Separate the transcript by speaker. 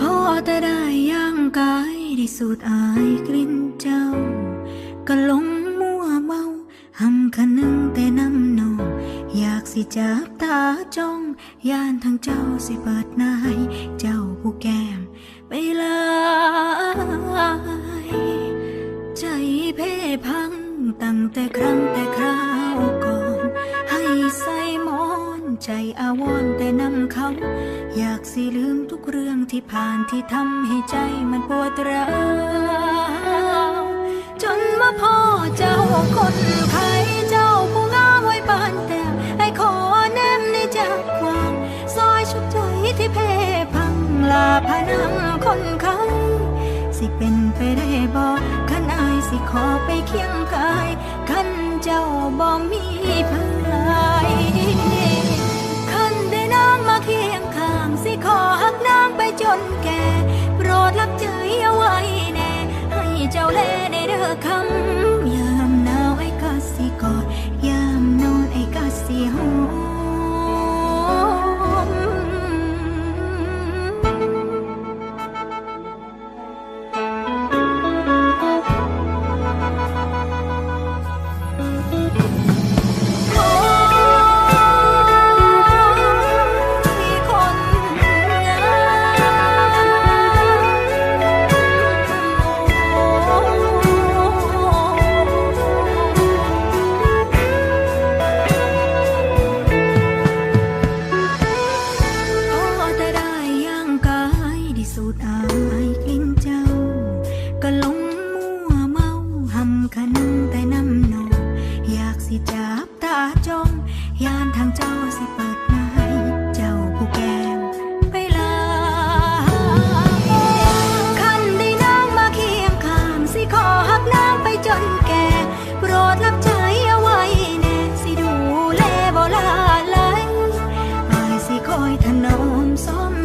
Speaker 1: พอแต่ได้ย่างกายได้สูดอายกลิ่นเจ้า ก็หลงมัวเมาหำคะนึงแต่น้ำนองอยากสิจับตาจ้องย่านทางเจ้าสิเปิดนายเจ้าผู้แก้มไปลายใจเพ่พังตั้งแต่ครั้งแต่ ใจอาวรแต่นำเขา อยากสิลืมทุกเรื่องที่ผ่านที่ทำให้ใจมันปวดร้าวจนมาพ่อเจ้าคนไข้เจ้าผู้งามไว้ปานแต่ให้ขอแนมในจากความซอยชุบใจที่เพ่พังลาพนังคนไข้สิเป็นไปได้บ่ขันอายสิขอไปเคียงกายขันเจ้าบ่มี นแก่โปรดรับใจเอาไว้แน่ ให้เจ้าแลได้เด้อคำยามหนาวไอ้กาสิกอด ยามนอนไอ้กาสิหอม เจ้าสิเปิดนาใเจ้าผู้แก้ไปลาคันได้นางมาเคียงขางสิขอหักนางไปจนแกโปรดรับใจเอาไว้แนสิดูแลบ่ลาไลายสิคอยถนอมซ้อม